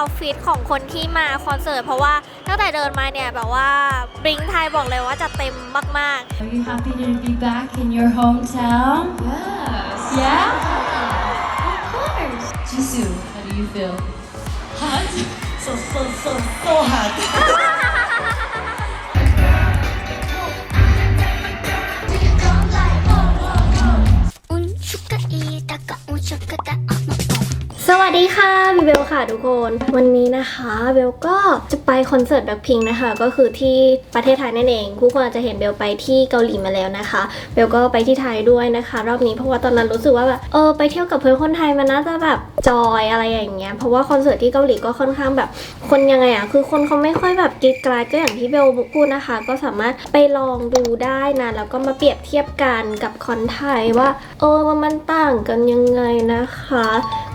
เอาฟิตของคนที่มาคอนเสิร์ตเพราะว่าตั้งแต่เดินมาเนี่ยแบบว่าบริงไทยบอกเลยว่าจะเต็มมาก Are you happy to be back in your hometown? Yes. Yeah? Of course. Jisoo, how do you feel? Hot. So so so so hot. ๆสวั สดีค่ะบิเบลค่ะทุกคน วันนี้นะคะเบลก็จะไปคอนเสิร์ตแบ็คพิงนะคะ ก็คือที่ประเทศไทยนั่นเองทุกคนอาจจะเห็นเบลไปที่เกาหลีมาแล้วนะคะเบลก็ไปที่ไทยด้วยนะคะ รอบนี้เพราะว่าตอนนั้นรู้สึกว่าแบบเออไปเที่ยวกับเพื่อนคนไทยมันน่าจะแบบจอยอะไรอย่างเงี้ยเพราะว่าคอนเสิร์ตที่เกาหลีก็ค่อนข้างแบบ คนยังไงอะคือคนเขาไม่ค่อยแบบกรีดกราดก็อย่างที่เบลพูดนะคะ ก็สามารถไปลองดูได้นะแล้วก็มาเปรียบเทียบกันกับคอนไทยว่าเออว่ามันต่างกันยังไงนะคะ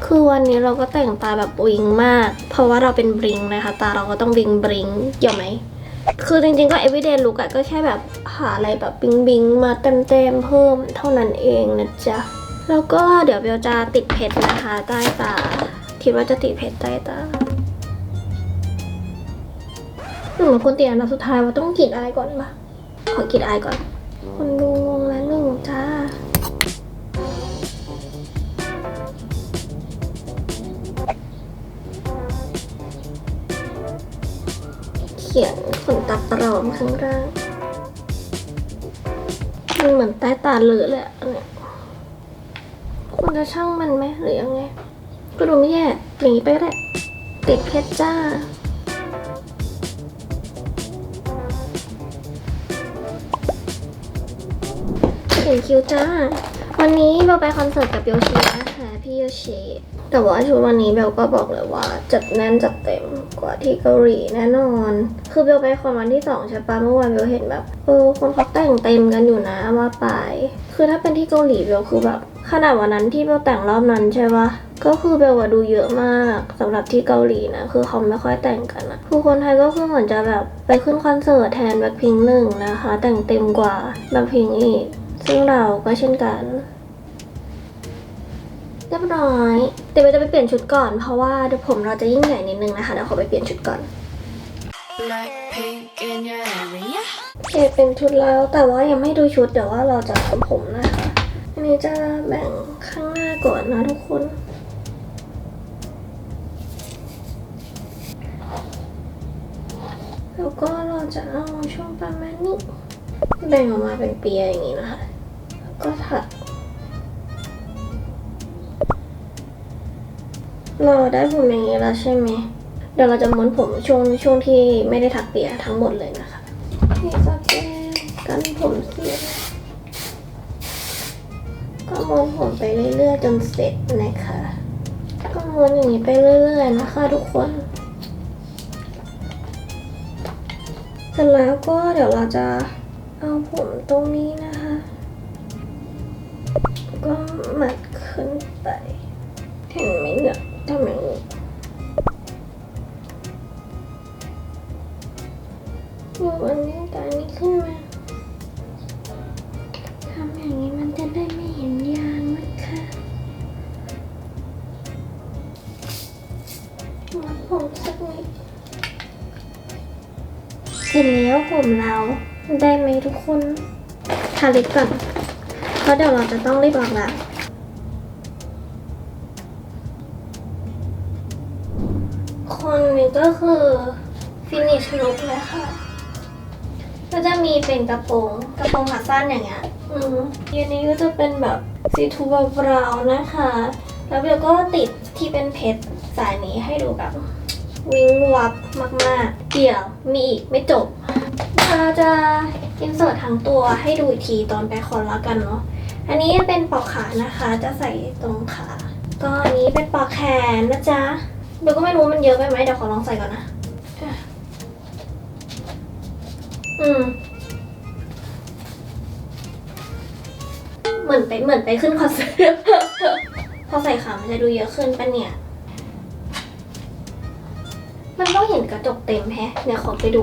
คือวันนี้เราก็แต่งตาแบบวิงมาก เพราะว่าเราเป็นบริงนะคะ ตาเราก็ต้องวิงบริงเกี่ยวไหม คือจริงๆก็ everyday look อะก็แค่แบบหาอะไรแบบบิงบิงมาเต็มๆเพิ่มเท่านั้นเองนะจ๊ะ แล้วก็เดี๋ยวเบลจะติดเพชรนะคะ ใต้ตา คิดว่าจะติดเพชรใต้ตาหนูคนเตียนนะสุดท้ายว่าต้องกรีดอายก่อนปะขอกรีดอายก่อน คนดูงงแล้วหนึ่ง ขนตาปลอมข้างล่างมันเหมือนใต้ตาเลือเลยอะเนี่ยควรจะช่างมันไหมหรือยังไง ก็ดูไม่แย่หนีไปก็ได้ติดเพชรจ้าเห็นคิวจ้า วันนี้เบลไปคอนเสิร์ตกับโยชินะคะพี่โยชิแต่ว่าชุดวันนี้เบลก็บอกเลยว่าจัดแน่นจัด เต็มกว่าที่เกาหลีแน่นอน คือเบลไปคอนวันที่สองใช่ปะเมื่อวานเบลเห็นแบบเออคนเขาแต่งเต็มกันอยู่นะว่าไป คือถ้าเป็นที่เกาหลีเบลคือแบบขนาดวันนั้นที่เบลแต่งรอบนั้นใช่ปะก็คือเบลว่าดูเยอะมากสำหรับที่เกาหลีนะ คือเขาไม่ค่อยแต่งกันอะคือคนไทยก็คือเหมือนจะแบบไปขึ้นคอนเสิร์ตแทนแบ็คพิงหนึ่งนะคะ แต่งเต็มกว่าแบ็คพิงอีกซึ่งเราก็เช่นกัน เรียบร้อยเดี๋ยวเราจะไปเปลี่ยนชุดก่อน เพราะว่าเดี๋ยวผมเราจะยิ่งใหญ่นิดนึงนะคะเดี๋ยวขอไปเปลี่ยนชุดก่อน Blackpink in your area? โอเคเป็นชุดแล้วแต่ว่ายังไม่ดูชุดเดี๋ยวว่าเราจะทำผมนะคะอันนี้จะแบ่งข้างหน้าก่อนนะทุกคนแล้วก็เราจะเอาช่วงประมาณนี้แบ่งออกมาเป็นเปียอย่างนี้นะคะ แล้วก็ถัก เราได้ผมอย่างนี้แล้วใช่ไหมเดี๋ยวเราจะม้วนผมช่วงช่วงที่ไม่ได้ถักเปียทั้งหมดเลยนะคะนี่จะเป็นกันผมเสียก็ม้วนผมไปเรื่อยๆจนเสร็จนะคะ ก็ม้วนอย่างนี้ไปเรื่อยๆนะคะ ทุกคนเสร็จแล้วก็เดี๋ยวเราจะเอาผมตรงนี้นะ ทุกคนทาลิปก่อน เพราะเดี๋ยวเราจะต้องรีบออกละคนนี้ก็คือฟินิชลุคเลยค่ะ ก็จะมีเป็นกระโปรงกระโปรงขาสั้นอย่างเงี้ย อืมอันนี้ก็จะเป็นแบบสีทูบราวน์นะคะ แล้วเบลก็ติดที่เป็นเพชรสายนี้ให้ดูแบบวิงวับมาก ๆ เดี๋ยวมีอีกไม่จบเดี๋ยวเราจะ อินเสิร์ตทั้งตัวให้ดูอีกทีตอนไปคอนแล้วกันเนาะ อันนี้เป็นปลอกขานะคะ จะใส่ตรงขา ก็อันนี้เป็นปลอกแขนนะจ๊ะเบลก็ไม่รู้มันเยอะไปไหมเดี๋ยวขอลองใส่ก่อนนะ อืม เหมือนไปเหมือนไปขึ้นคอนเสิร์ตพอใส่ขามันจะดูเยอะขึ้นปะเนี่ย มันต้องเห็นกระจกเต็มแฮะ เดี๋ยวขอไปดู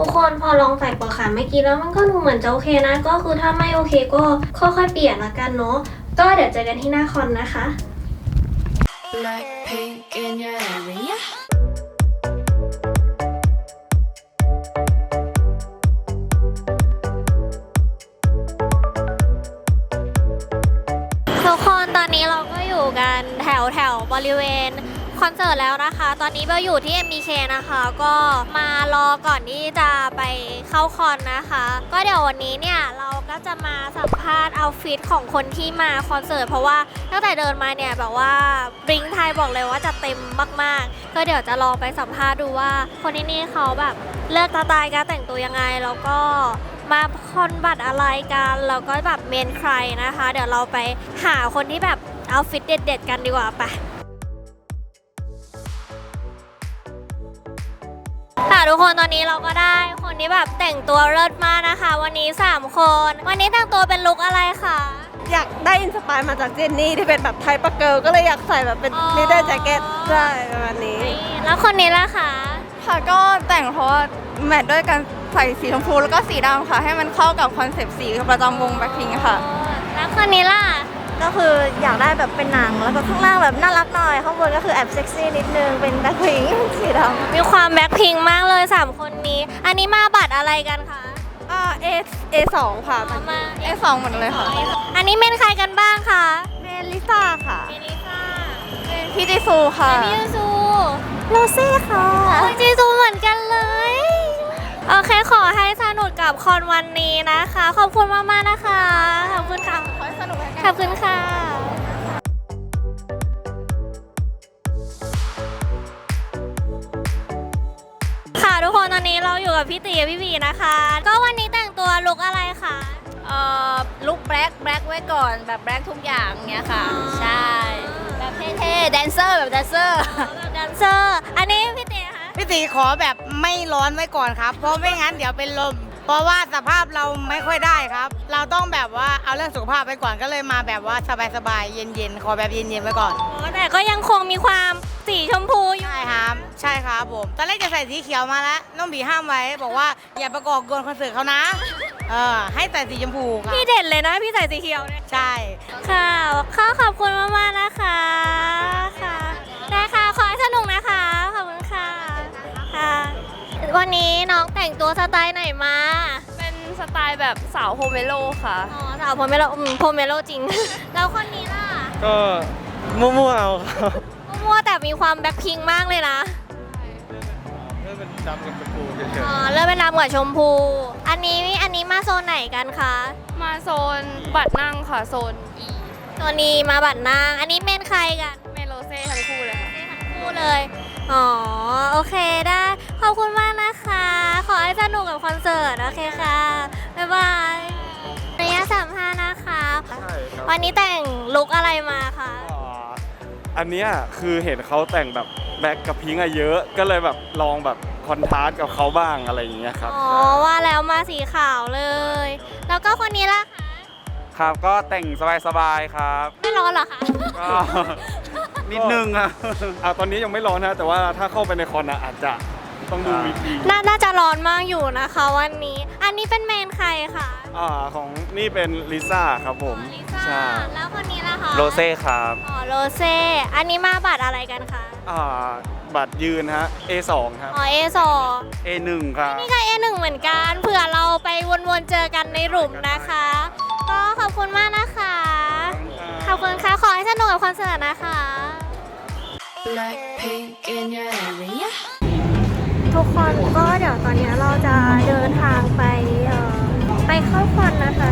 ทุกคนพอลองใส่ปลอกขาเมื่อกี้แล้วมันก็ดูเหมือนจะโอเคนะ ก็คือถ้าไม่โอเคก็ค่อยๆเปลี่ยนละกันเนาะก็เดี๋ยวเจอกันที่หน้าคอนนะคะ Blackpink in your area. ทุกคนตอนนี้เราก็อยู่กันแถวแถวบริเวณ คอนเสิร์ตแล้วนะคะ ตอนนี้เบลอยู่ที่ MBK นะคะ ก็มารอก่อนที่จะไปเข้าคอนนะคะ ก็เดี๋ยววันนี้เนี่ยเราก็จะมาสัมภาษณ์เอาฟิตของคนที่มาคอนเสิร์ตเพราะว่าตั้งแต่เดินมาเนี่ยแบบว่าบริงไทยบอกเลยว่าจะเต็มมากๆ ก็เดี๋ยวจะลองไปสัมภาษณ์ดูว่า คนที่นี่เขาแบบเลือกสไตล์การแต่งตัวยังไงแล้วก็มาคอนบัตรอะไรกันแล้วก็แบบเมนใครนะคะ เดี๋ยวเราไปหาคนที่แบบเอาฟิตเด็ดๆกันดีกว่าไป ค่ะทุกคนตอนนี้เราก็ได้คนที่แบบแต่งตัวเลิศมากนะคะ วันนี้ 3 คน วันนี้แต่งตัวเป็นลุคอะไรคะอยากได้อินสปายมาจากเจนนี่ที่เป็นแบบไทยปะเกิลก็เลยอยากใส่แบบเป็นอ๋อลีเดอร์แจ็คเก็ตใช่ประมาณนี้นี่แล้วคนนี้ล่ะคะค่ะก็แต่งเพราะว่าแมทด้วยกันใส่สีชมพูแล้วก็สีดำค่ะ ให้มันเข้ากับคอนเซปต์สีประจำวงแบล็คพิงค่ะ แล้วคนนี้ล่ะ ก็คืออยากได้แบบเป็นหนังแล้วก็ข้างล่างแบบน่ารักหน่อย ข้างบนก็คือแอบเซ็กซี่นิดนึงเป็นแบ็คพิงสีดำมีความแบ็คพิงมากเลย 3 คนนี้ อันนี้มาบัตรอะไรกันคะอ่า A A2 ค่ะเอามา A2 หมดเลยค่ะอันนี้เป็นใครกันบ้างคะเมลิซ่าค่ะเมลิซ่าพี่จิซูค่ะพี่ยูซูโรเซ่ค่ะโอ้ยจีซูเหมือนกันเลย โอเคขอให้สนุกกับคอนวันนี้นะคะ ขอบคุณมากๆนะคะ ขอบคุณค่ะขอให้สนุกกันขอบคุณค่ะค่ะทุกคนตอนนี้เราอยู่กับพี่ตีกับพี่บีนะคะ ก็วันนี้แต่งตัวลุกอะไรคะเอ่อลุคแบล็คแบล็คไว้ก่อนแบบแบล็คทุกอย่างเนี้ยค่ะ ใช่ แบบเท่ๆแดนเซอร์แบบแดนเซอร์แบบแดนเซอร์ อันนี้พี่ตีคะ พี่ตีขอแบบไม่ร้อนไว้ก่อนครับ เพราะไม่งั้นเดี๋ยวเป็นลม เพราะว่าสภาพเราไม่ค่อยได้ครับ เราต้องแบบว่าเอาเรื่องสุขภาพไปก่อนก็เลยมาแบบว่าสบายๆเย็นๆขอแบบเย็นๆไว้ก่อนอ๋อแต่ก็ยังคงมีความสีชมพูอยู่ ใช่ครับใช่ครับผมตอนแรกจะใส่สีเขียวมาแล้วน้องบีห้ามไว้ บอกว่าอย่าประกอบกวนคอนเสิร์ตเขานะเออให้ใส่สีชมพูครับพี่เด่นเลยนะพี่ใส่สีเขียวเนี่ยใช่ ค่ะข้อขอบคุณมากๆนะคะค่ะ วันนี้น้องแต่งตัวสไตล์ไหนมา เป็นสไตล์แบบสาวโฮเมโลค่ะ อ๋อสาวโพเมโลอืมโพเมโลจริง แล้วคนนี้ล่ะก็มั่วๆเอาครับมั่วๆแต่มีความแบ็คพิงมากเลยนะ เพื่อเป็นดำกับชมพูเฉยอ๋อเลือกเป็นดำกับชมพู อันนี้อันนี้มาโซนไหนกันคะมาโซนบัตรนั่งค่ะ โซน E ตัวนี้มาบัตรนาง อันนี้เมนใครกันเมโลเซ่ทั้งคู่เลยค่ะ ทั้งคู่เลย อ๋อ โอเคได้ ขอบคุณมากนะคะ ขอให้สนุกกับคอนเสิร์ต โอเคค่ะ บ๊ายบายระยะสามห้านะคะๆใช่ครับวันนี้แต่งลุคอะไรมาคะ อ่าอันเนี้ยคือเห็นเขาแต่งแบบแบ็คกับพิงค์อะเยอะ ก็เลยแบบลองแบบคอนทราสต์กับเขาบ้างอะไรอย่างเงี้ยครับอ๋อ ว่าแล้วมาสีขาวเลย แล้วก็คนนี้ล่ะคะ ครับก็แต่งสบายๆครับ ไม่ร้อนเหรอคะ ก็ นิดนึงอะอะตอนนี้ยังไม่ร้อนนะแต่ว่าถ้าเข้าไปในคอนอะอาจจะต้องดูวิธีน่าน่าจะร้อนมากอยู่นะคะวันนี้ อันนี้เป็นเมนใครคะอ่าของนี่เป็นลิซ่าครับผมลิซ่า ใช่แล้วคนนี้ล่ะคะโรเซ่ครับอ๋อโรเซ่ อันนี้มาบัตรอะไรกันคะ อ่าบัตรยืนฮะ A2 ครับ อ๋อเอสอ A1 ครับ นี่ก็เอหนึ่งเหมือนกัน เผื่อเราไปวนๆเจอกันในหลุมนะคะ ก็ขอบคุณมากนะคะ ขอบคุณค่ะ ขอให้สนุกกับคอนเสิร์ตนะคะ ทุกคนก็เดี๋ยวตอนนี้เราจะเดินทางไปเอ่อไปเข้าคอนนะคะ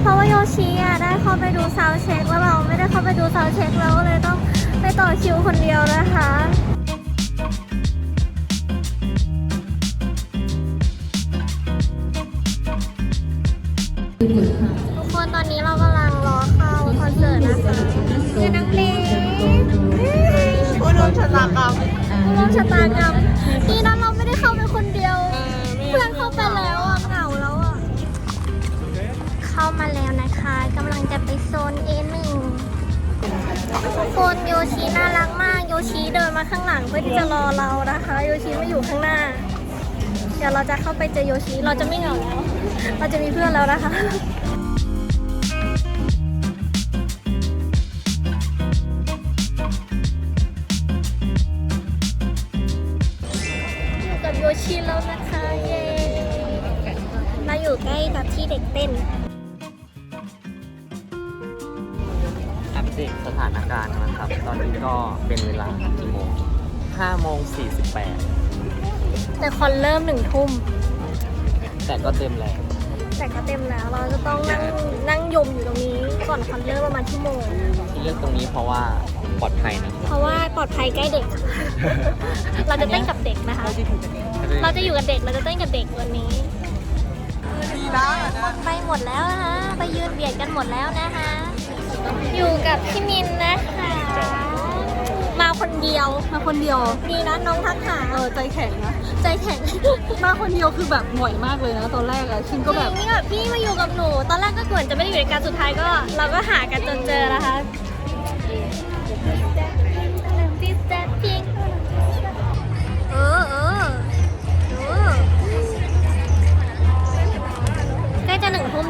เพราะว่าโยชิอะได้เข้าไปดูซาวเช็คแล้วเราไม่ได้เข้าไปดูซาวเช็คเราก็เลยต้องไปต่อคิวคนเดียวนะคะทุากรรมผู้ร่วมชะตากรรมดีนะเราไม่ได้เข้าไปคนเดียว เพื่อนเข้าไปแล้วอะเหงาแล้วอะ เข้ามาแล้วนะคะกำลังจะไปโซน A1 ทุกคนโยชิน่ารักมาก โยชิเดินมาข้างหลังเพื่อที่จะรอเรานะคะ โยชิไม่อยู่ข้างหน้า เดี๋ยวเราจะเข้าไปเจอโยชิ เราจะไม่เหงาแล้ว เราจะมีเพื่อนแล้วนะคะ ชินแล้วนะคะเย้เราอยู่ใกล้กับที่เด็กเต้น อัปเดตสถานการณ์นะครับ ตอนนี้ก็เป็นเวลากี่โมง5โมง48แต่คอนเริ่มหนึ่งทุ่มแต่ก็เต็มแล้ว แต่ก็เต็มแล้ว เราจะต้องนั่งนั่งยมอยู่ตรงนี้ ก่อนคอนเริ่มประมาณชั่วโมงที่ เลือกตรงนี้เพราะว่าปลอดภัยนะครับเพราะว่าปลอดภัยใกล้เด็ก เราจะเต้นกับเด็กนะคะ เราจะอยู่กับเด็ก เราจะเต้นกับเด็กวันนี้ไปหมดแล้วนะคะ ไปยืนเบียดกันหมดแล้วนะคะ อยู่กับพี่มินนะคะ มาคนเดียว มาคนเดียวดีนะน้องทักหาเออใจแข็งนะ ใจแข็ง มาคนเดียวคือแบบหน่อยมากเลยนะตอนแรกอะชินก็แบบ นี่แบบพี่มาอยู่กับหนู ตอนแรกก็เหมือนจะไม่ได้อยู่ในการสุดท้ายก็ เราก็หากันจนเจอนะคะ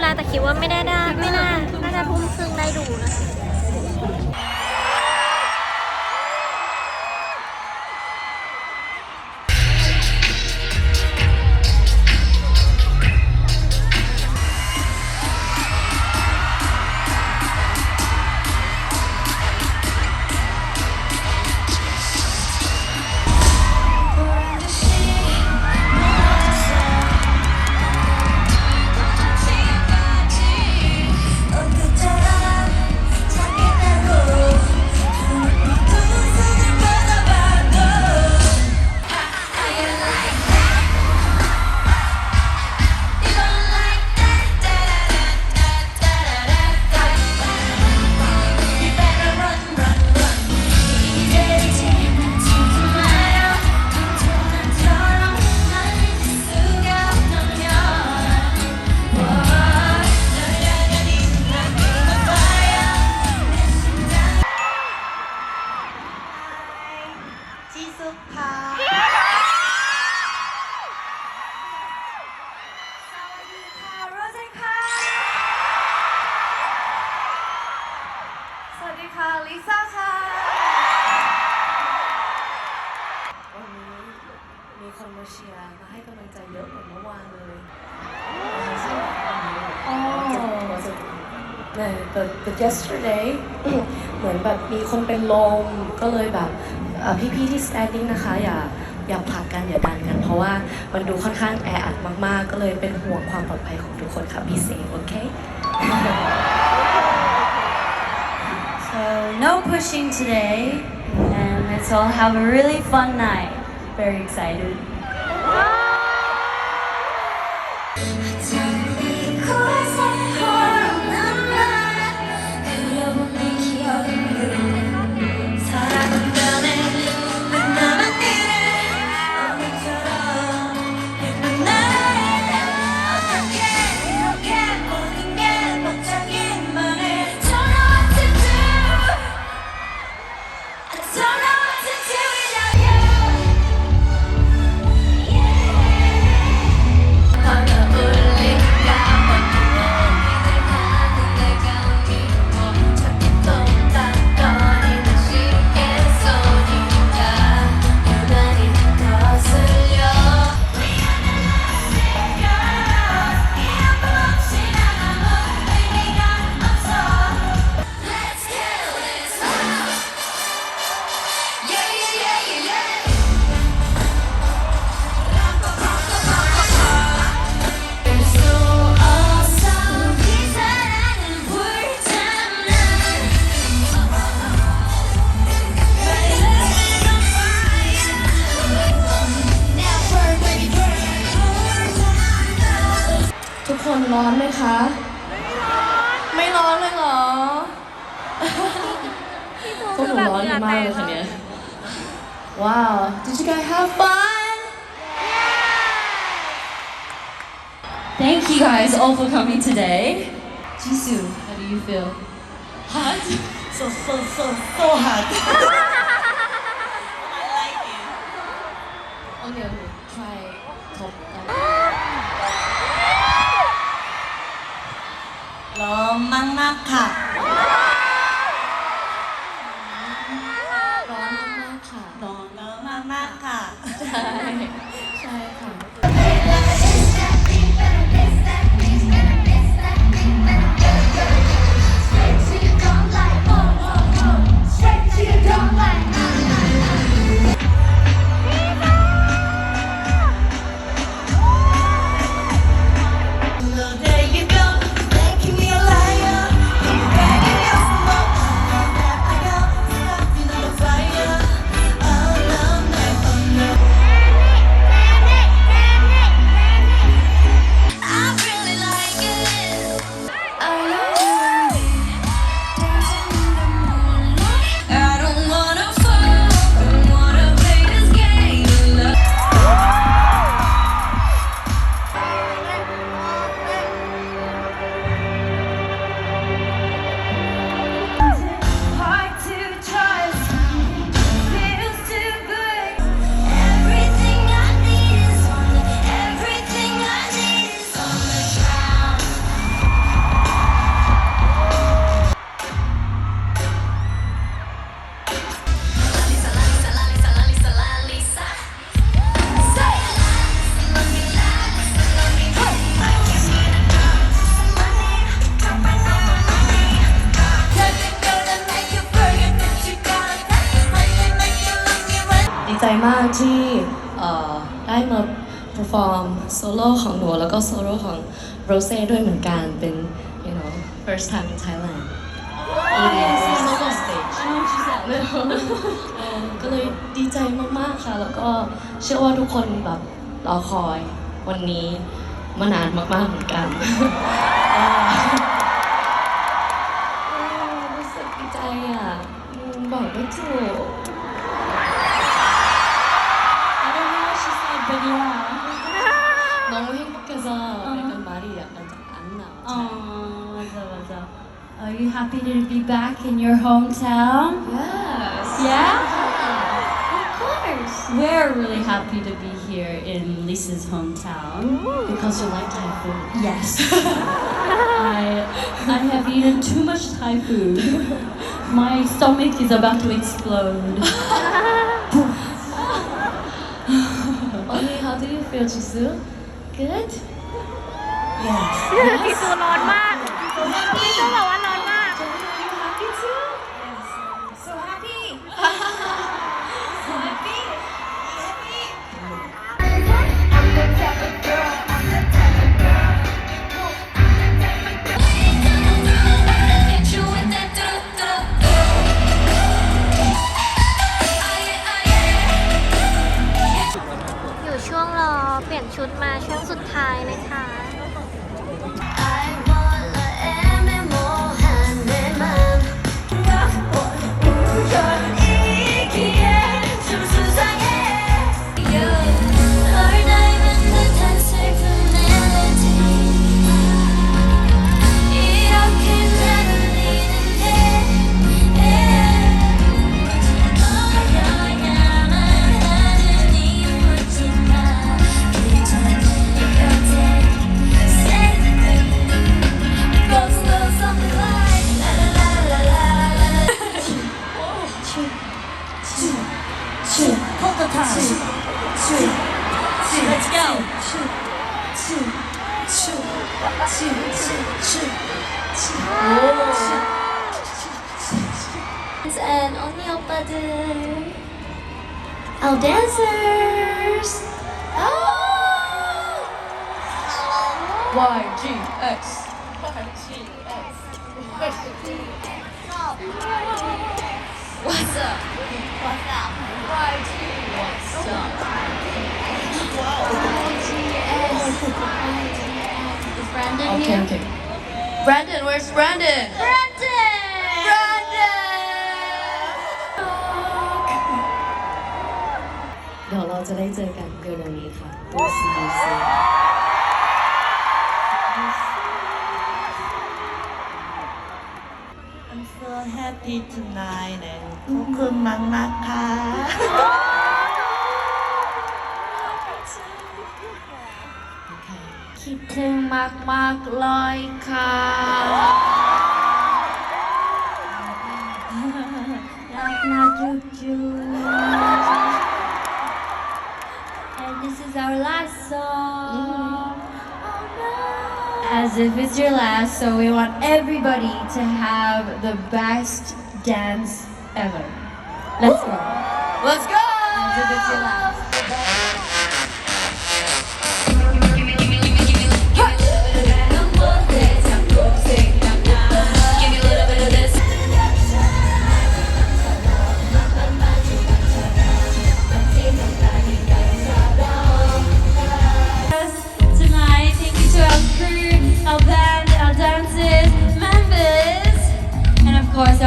แล้วแต่คิดว่าไม่ได้ได้ไม่น่าน่าจะทุ่มครึ่งได้ดูนะ มีคนมาเชียร์มาให้กำลังใจเยอะกว่าเมื่อวานเลยอ๋อ but but yesterday เหมือนแบบมีคนเป็นลมก็เลยแบบเอ่อพี่ๆที่ standing นะคะอย่าอย่าผลักกันอย่าดันกัน เพราะว่ามันดูค่อนข้างแออัดมากๆ ก็เลยเป็นห่วงความปลอดภัยของทุกคนค่ะพี่เซฟโอเค So no pushing today, and let's all have a really fun night. Very excited. Jisoo, how do you feel? Hot? So, so, so, so hot. I like it. Okay, okay, try top down. ร้อนมากมากๆค่ะ โรเซ่ด้วยเหมือนกันเป็น you know first time in Thailand yes solo stage เออก็เลยดีใจมากๆค่ะ แล้วก็เชื่อว่าทุกคนแบบรอคอยวันนี้มานานมากๆเหมือนกันเอ่อเออรู้สึกดีใจอะอืมบอกไม่ถูก I don't know what she said, but yeah. Are you happy to be back in your hometown? Yes. Yeah? Of course. We're really happy to be here in Lisa's hometown. Because you like Thai food. Yes. I, I have eaten too much Thai food. My stomach is about to explode. Only how do you feel, Jisoo? Good? Yes. พี่ซูร้อนมากพี่ซูบอกว่าร้อนมาก Jenny, are you happy too? Yes. So happy. so happy. Happy. Hit you with that do-do-do. Aye, aye, aye. อยู่ช่วงรอเปลี่ยนชุดมาช่วงสุดท้ายนะคะ where's Brandon? Brandon! Brandon! เดี๋ยวเราจะได้เจอกันเร็วๆนี้ค่ะตัวซีซี I'm so happy tonight and ขอบคุณมากมากๆค่ะ คุณมากมากเลยค่ะ รักนะจุ๊จุ๊ and this is our last song. As if it's your last so we want everybody to have the best dance ever. Let's go. Let's go! As if it's your last.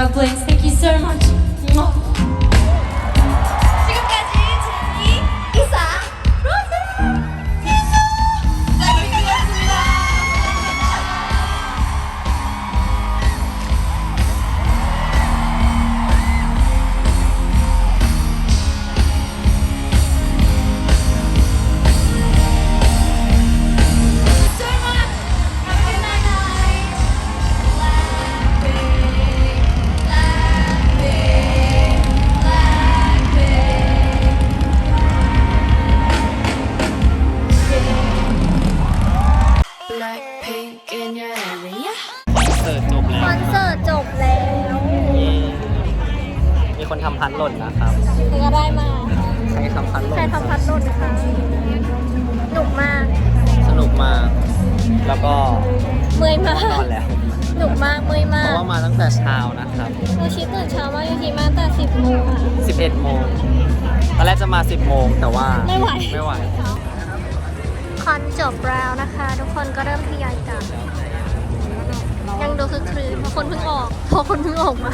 Of course our blinks. Thank you so much. เมื่อยมากนอนแล้วหนุกมากเมื่อยเพมากราะว่ามาตั้งแต่เช้านะครับ โยชิตื่นเช้ามากโยชิมาตั้งแต่สิบโมงค่ะ 11โมงตอนแรกจะมา 10โมงแต่ว่าไม่ไหว ไม่ไหว คอนจบแล้วนะคะ ทุกคนก็เริ่มทยอยกลับยังดูคือคลืนเพราะคนเพิ่งออกเพราะคนเพิ่งออกมา